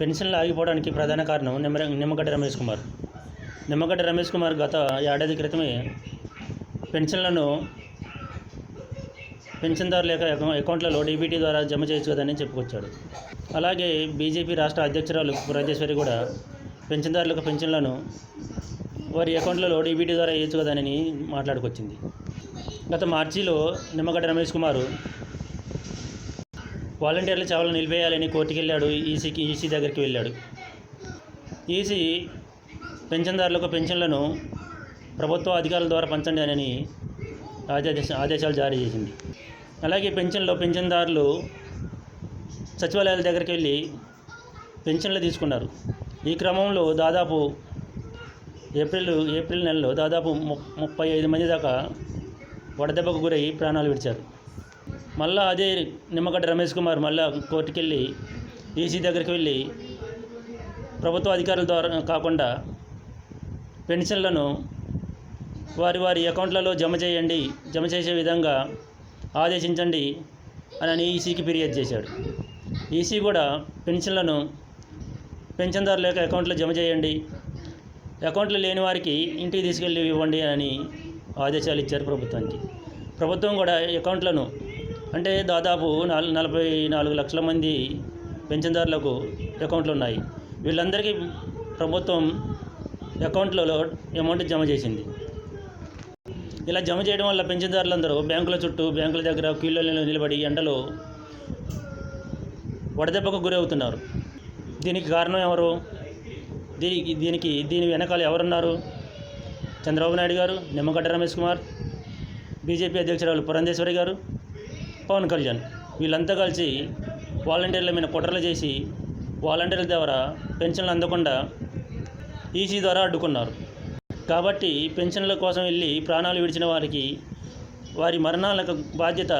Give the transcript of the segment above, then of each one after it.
పెన్షన్లు ఆగిపోవడానికి ప్రధాన కారణం నిమ్మ నిమ్మగడ్డ రమేష్ కుమార్. నిమ్మగడ్డ రమేష్ కుమార్ గత ఏడాది క్రితమే పెన్షన్లను పెన్షన్దారుల యొక్క అకౌంట్లలో డీబీటీ ద్వారా జమ చేయొచ్చు కదని చెప్పుకొచ్చాడు. అలాగే బీజేపీ రాష్ట్ర అధ్యక్షురాలు రాజేశ్వరి కూడా పెన్షన్దారులకు పెన్షన్లను వారి అకౌంట్లలో డీబీటీ ద్వారా వేయచ్చు కదని మాట్లాడుకొచ్చింది. గత మార్చిలో నిమ్మగడ్డ రమేష్ కుమారు వాలంటీర్ల సేవలు నిలిపేయాలని కోర్టుకి వెళ్ళాడు. ఈసీకి ఈసీ దగ్గరికి వెళ్ళాడు. ఈసీ పెన్షన్దారులకు పెన్షన్లను ప్రభుత్వ అధికారుల ద్వారా పంచండి అని ఆదేశ ఆదేశాలు జారీ చేసింది. అలాగే పెన్షన్లో పెన్షన్దారులు సచివాలయాల దగ్గరికి వెళ్ళి పెన్షన్లు తీసుకున్నారు. ఈ క్రమంలో దాదాపు ఏప్రిల్ ఏప్రిల్ నెలలో దాదాపు ము- ముప్పై ఐదు మంది దాకా వడదెబ్బకు గురై ప్రాణాలు విడిచారు. మళ్ళా అదే నిమ్మగడ్డ రమేష్ కుమార్ మళ్ళా కోర్టుకు వెళ్ళి ఈసీ దగ్గరికి వెళ్ళి ప్రభుత్వ అధికారుల ద్వారా కాకుండా పెన్షన్లను వారి వారి అకౌంట్లలో జమ చేయండి జమ చేసే విధంగా ఆదేశించండి అని ఈసీకి ఫిర్యాదు చేశాడు. ఈసీ కూడా పెన్షన్లను పెన్షన్దారుల యొక్క అకౌంట్లో జమ చేయండి అకౌంట్లు లేని వారికి ఇంటికి తీసుకెళ్ళి ఇవ్వండి అని ఆదేశాలు ఇచ్చారు ప్రభుత్వానికి. ప్రభుత్వం కూడా అకౌంట్లను అంటే దాదాపు నాలుగు నలభై నాలుగు లక్షల మంది పెన్షన్దారులకు అకౌంట్లు ఉన్నాయి. వీళ్ళందరికీ ప్రభుత్వం అకౌంట్లలో అమౌంట్ జమ చేసింది. ఇలా జమ చేయడం వల్ల పెన్షన్దారులందరూ బ్యాంకుల చుట్టూ బ్యాంకుల దగ్గర క్యూలలో నిలబడి ఎండలో వడదెబ్బకు గురవుతున్నారు. దీనికి కారణం ఎవరు? దీనికి దీనికి దీని వెనకాల ఎవరున్నారు? చంద్రబాబు నాయుడు గారు నిమ్మగడ్డ రమేష్ కుమార్ బీజేపీ అధ్యక్షురాలు పురంధేశ్వరి గారు పవన్ కళ్యాణ్ వీళ్ళంతా కలిసి వాలంటీర్ల మీద కుట్రలు చేసి వాలంటీర్ల ద్వారా పెన్షన్లు అందకుండా ఈసీ ద్వారా అడ్డుకున్నారు. కాబట్టి పెన్షన్ల కోసం వెళ్ళి ప్రాణాలు విడిచిన వారికి వారి మరణాలకు బాధ్యత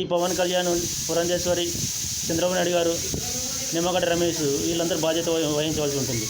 ఈ పవన్ కళ్యాణ్ పురంధేశ్వరి చంద్రబాబు నాయుడు గారు నిమ్మగడ్డ రమేష్ వీళ్ళందరూ బాధ్యత వహించవలసి ఉంటుంది.